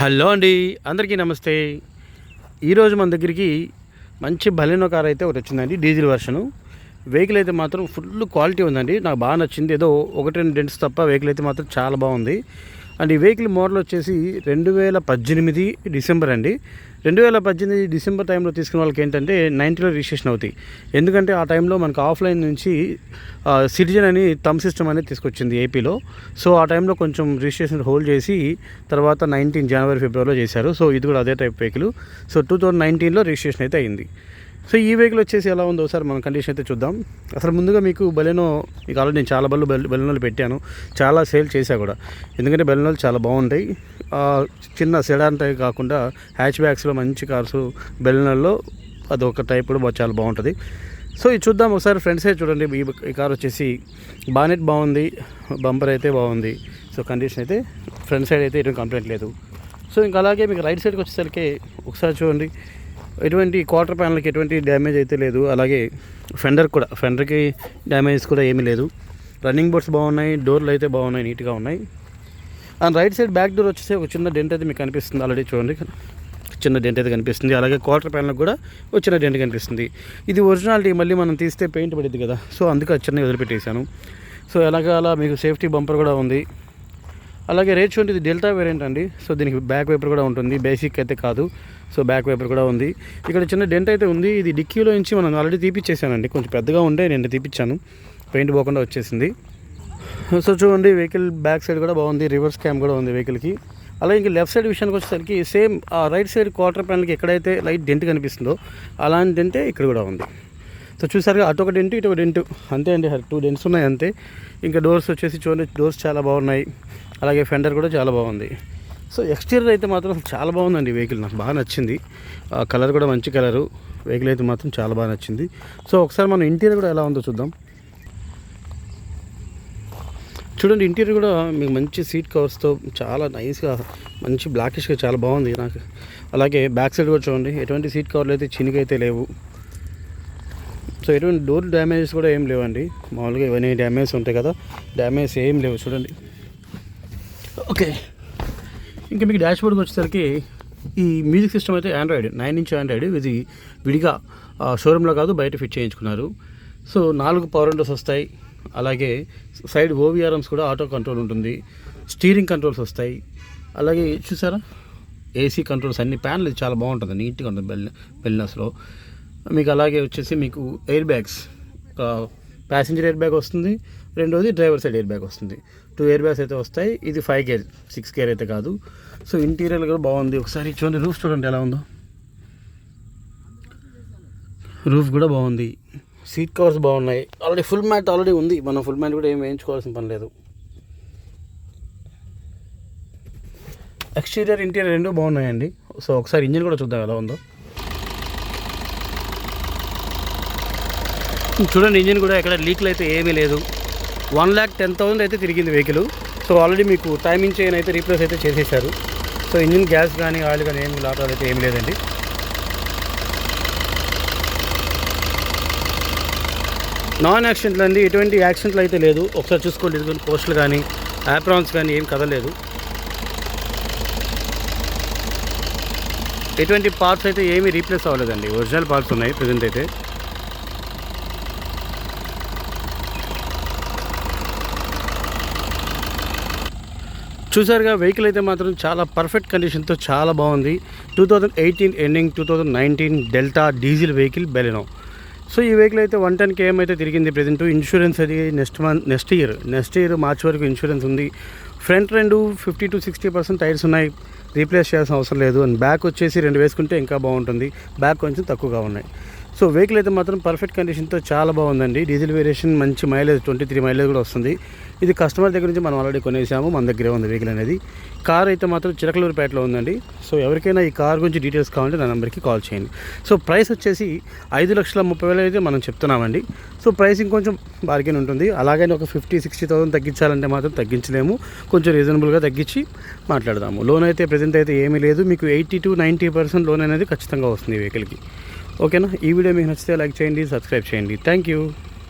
Hello అండి అందరికీ నమస్తే. ఈరోజు మన దగ్గరికి మంచి బలెనో కార్ అయితే ఒకటి వచ్చిందండి డీజిల్ వర్షను. వెహికల్ అయితే మాత్రం ఫుల్ క్వాలిటీ ఉందండి నాకు బాగా నచ్చింది. ఏదో ఒకటి రెండు డెంట్స్ తప్ప వెహికల్ అయితే మాత్రం చాలా బాగుంది. అండ్ ఈ వెహికల్ మోడల్ వచ్చేసి రెండు వేల పద్దెనిమిది డిసెంబర్ అండి. రెండు వేల పద్దెనిమిది డిసెంబర్ టైంలో తీసుకున్న వాళ్ళకి ఏంటంటే నైన్టీలో రిజిస్ట్రేషన్ అవుతాయి. ఎందుకంటే ఆ టైంలో మనకు ఆఫ్లైన్ నుంచి సిటిజన్ అని థమ్ సిస్టమ్ అనేది తీసుకొచ్చింది ఏపీలో. సో ఆ టైంలో కొంచెం రిజిస్ట్రేషన్ హోల్డ్ చేసి తర్వాత నైన్టీన్ జనవరి ఫిబ్రవరిలో చేశారు. సో ఇది కూడా అదే type vehicle. So two thousand నైన్టీన్లో రిజిస్ట్రేషన్ అయితే అయింది. సో ఈ వెహికల్ వచ్చేసి ఎలా ఉందో ఒకసారి మనం కండిషన్ అయితే చూద్దాం. అసలు ముందుగా మీకు బెలెనో మీకు ఆల్రెడీ నేను చాలా బళ్ళు బెలెనోలు పెట్టాను. చాలా సేల్ చేశా కూడా. ఎందుకంటే బెలెనోలు చాలా బాగుంటాయి. చిన్న సెడాన్ టైప్ కాకుండా హ్యాచ్ బ్యాగ్స్లో మంచి కార్స్ బెలెనోల్లో అది ఒక టైప్ కూడా చాలా బాగుంటుంది. సో ఇది చూద్దాం ఒకసారి ఫ్రెండ్సే సైడ్ చూడండి. ఈ ఈ కార్ వచ్చేసి బానెట్ బాగుంది. బంపర్ అయితే బాగుంది. సో కండిషన్ అయితే ఫ్రంట్ సైడ్ అయితే ఎటువంటి కంప్లైంట్ లేదు. సో ఇంకా అలాగే మీకు రైట్ సైడ్కి వచ్చేసరికి ఒకసారి చూడండి. ఎటువంటి క్వార్టర్ ప్యానల్కి ఎటువంటి డ్యామేజ్ అయితే లేదు. అలాగే ఫెండర్ కూడా ఫెండర్కి డ్యామేజ్ కూడా ఏమీ లేదు. రన్నింగ్ బోర్డ్స్ బాగున్నాయి డోర్లు అయితే బాగున్నాయి నీట్గా ఉన్నాయి. And right side back door వచ్చేసి ఒక చిన్న డెంట్ అయితే మీకు కనిపిస్తుంది ఆల్రెడీ చూడండి. చిన్న డెంట్ అయితే కనిపిస్తుంది. అలాగే క్వార్టర్ ప్యానల్ కూడా ఒక చిన్న డెంట్ కనిపిస్తుంది. ఇది ఒరిజినాలిటీ మళ్ళీ మనం తీస్తే పెయింట్ పడింది కదా. సో అందుకే చిన్న వదిలిపెట్టేశాను. సో ఎలాగ అలా మీకు సేఫ్టీ బంపర్ కూడా ఉంది. అలాగే రేట్ చూడండి ఇది డెల్టా వేరియంట్ అండి. సో దీనికి బ్యాక్ వైపర్ కూడా ఉంటుంది. బేసిక్ అయితే కాదు. సో బ్యాక్ వైపర్ కూడా ఉంది. ఇక్కడ చిన్న డెంట్ అయితే ఉంది. ఇది డిక్కీలో నుంచి మనం ఆల్రెడీ తీపిచ్చేసానండి. కొంచెం పెద్దగా ఉంటే నేను తీపిచ్చాను. పెయింట్ పోకుండా వచ్చేసింది. సో చూడండి వెహికల్ బ్యాక్ సైడ్ కూడా బాగుంది. రివర్స్ క్యామ్ కూడా ఉంది వెహికల్కి. అలాగే ఇంకా లెఫ్ట్ సైడ్ విషయానికి వచ్చేసరికి సేమ్ ఆ రైట్ సైడ్ క్వార్టర్ ప్యానల్కి ఎక్కడైతే లైట్ డెంట్ కనిపిస్తుందో అలాంటి డెంటే ఇక్కడ కూడా ఉంది. సో చూసారుగా అటు ఒక డెంట్ ఇటు ఒక డెంట్. అంతే అండి టూ డెంట్స్ ఉన్నాయి అంతే. ఇంకా డోర్స్ వచ్చేసి చూడండి డోర్స్ చాలా బాగున్నాయి. అలాగే ఫెండర్ కూడా చాలా బాగుంది. సో ఎక్స్టీరియర్ అయితే మాత్రం చాలా బాగుందండి వెహికల్. నాకు బాగా నచ్చింది. ఆ కలర్ కూడా మంచి కలరు. వెహికల్ అయితే మాత్రం చాలా బాగా నచ్చింది. సో ఒకసారి మనం ఇంటీరియర్ కూడా ఎలా ఉందో చూద్దాం. చూడండి ఇంటీరియర్ కూడా మీకు మంచి సీట్ కవర్స్తో చాలా నైస్గా మంచి బ్లాకిష్గా చాలా బాగుంది నాకు. అలాగే బ్యాక్ సైడ్ కూడా చూడండి. ఎటువంటి సీట్ కవర్లు అయితే చినిగైతే లేవు. సో ఎటువంటి డోర్ డ్యామేజెస్ కూడా ఏం లేవండి. మామూలుగా ఇవన్నీ డ్యామేజ్ ఉంటాయి కదా. డ్యామేజ్ ఏం లేవు. చూడండి. ఓకే. ఇంకా మీకు డాష్ బోర్డ్కి వచ్చేసరికి ఈ మ్యూజిక్ సిస్టమ్ అయితే ఆండ్రాయిడ్ నైన్ ఇంచ్ ఆండ్రాయిడ్ ఇది విడిగా షోరూంలో కాదు బయట ఫిట్ చేయించుకున్నారు. సో నాలుగు పవర్ విండోస్ వస్తాయి. అలాగే సైడ్ ఓవిఆర్ఎమ్స్ కూడా ఆటో కంట్రోల్ ఉంటుంది. స్టీరింగ్ కంట్రోల్స్ వస్తాయి. అలాగే చూసారా? ఏసీ కంట్రోల్స్ అన్ని ప్యానల్ ఇది చాలా బాగుంటుంది. నీట్గా ఉంటుంది బెల్ బెల్నస్లో మీకు అలాగే వచ్చేసి మీకు air bags passenger air bag వస్తుంది. రెండోది డ్రైవర్ సైడ్ ఎయిర్ బ్యాగ్ వస్తుంది. టూ ఎయిర్ బ్యాగ్స్ అయితే వస్తాయి. ఇది ఫైవ్ గేర్ సిక్స్ గేర్ అయితే కాదు. సో ఇంటీరియర్ కూడా బాగుంది. ఒకసారి చూడండి రూఫ్ చూడండి ఎలా ఉందో. రూఫ్ కూడా బాగుంది. సీట్ కవర్స్ బాగున్నాయి. ఆల్రెడీ ఫుల్ మ్యాట్ ఆల్రెడీ ఉంది. మనం ఫుల్ మ్యాట్ కూడా ఏం వేయించుకోవాల్సిన పని లేదు. ఎక్స్టీరియర్ ఇంటీరియర్ రెండు బాగున్నాయండి. సో ఒకసారి ఇంజిన్ కూడా చూద్దాం ఎలా ఉందో. చూడండి ఇంజిన్ కూడా ఎక్కడ లీక్లు అయితే ఏమీ లేదు. వన్ ల్యాక్ టెన్ థౌసండ్ అయితే తిరిగింది వెహికల్ సో ఆల్రెడీ మీకు టైమింగ్ చైన్ అయితే రీప్లేస్ అయితే చేసేసారు. సో ఇంజిన్ గ్యాస్ కానీ ఆయిల్ కానీ ఏమి లాటాలు అయితే ఏం లేదండి. నాన్ యాక్సిడెంట్లు అండి ఎటువంటి యాక్సిడెంట్లు అయితే లేదు. ఒకసారి చూసుకోండి ఇదిగోని పోస్టులు కానీ యాప్రాన్స్ కానీ ఏం కదలేదు ఎటువంటి పార్ట్స్ అయితే ఏమీ రీప్లేస్ అవ్వలేదండి. ఒరిజినల్ పార్ట్స్ ఉన్నాయి ప్రజెంట్ అయితే. చూసారుగా వెహికల్ అయితే మాత్రం చాలా పర్ఫెక్ట్ కండిషన్తో చాలా బాగుంది. Two thousand eighteen ending two thousand nineteen delta diesel vehicle Baleno. So ఈ వెహికల్ అయితే వన్ టెన్ కేఎం అయితే తిరిగింది ప్రజెంట్. ఇన్సూరెన్స్ అది next month next year next year March వరకు ఇన్సూరెన్స్ ఉంది. ఫ్రంట్ రెండు fifty to sixty percent tyres ఉన్నాయి. Replace చేయాల్సిన అవసరం లేదు. అండ్ బ్యాక్ వచ్చేసి రెండు వేసుకుంటే ఇంకా బాగుంటుంది. బ్యాక్ కొంచెం తక్కువగా ఉన్నాయి. సో వెహికల్ అయితే మాత్రం పర్ఫెక్ట్ కండిషన్తో చాలా బాగుందండి. డీజిల్ వేరియేషన్ మంచి మైలేజ్ ట్వంటీ త్రీ మైలేజ్ కూడా వస్తుంది. ఇది కస్టమర్ దగ్గర నుంచి మనం ఆల్రెడీ కొనేసాము. మన దగ్గరే ఉంది వెహికల్ అనేది. కార్ అయితే మాత్రం చిలకలూరుపేటలో ఉందండి. సో ఎవరికైనా ఈ కార్ గురించి డీటెయిల్స్ కావాలంటే నా నెంబర్కి కాల్ చేయండి. సో ప్రైస్ వచ్చేసి ఐదు లక్షల ముప్పై వేలు అయితే మనం చెప్తున్నామండి. సో ప్రైస్ ఇంకొంచెం బార్గెన్ ఉంటుంది. అలాగని ఒక ఫిఫ్టీ సిక్స్టీ థౌసండ్ తగ్గించాలంటే మాత్రం తగ్గించలేము. కొంచెం రీజనబుల్గా తగ్గించి మాట్లాడదాము. లోన్ అయితే ప్రజెంట్ అయితే ఏమీ లేదు. మీకు eighty to ninety percent loan అనేది ఖచ్చితంగా వస్తుంది ఈ వెహికల్కి ఓకేనా ఈ వీడియో మీకు నచ్చితే లైక్ చేయండి సబ్స్క్రైబ్ చేయండి. Thank you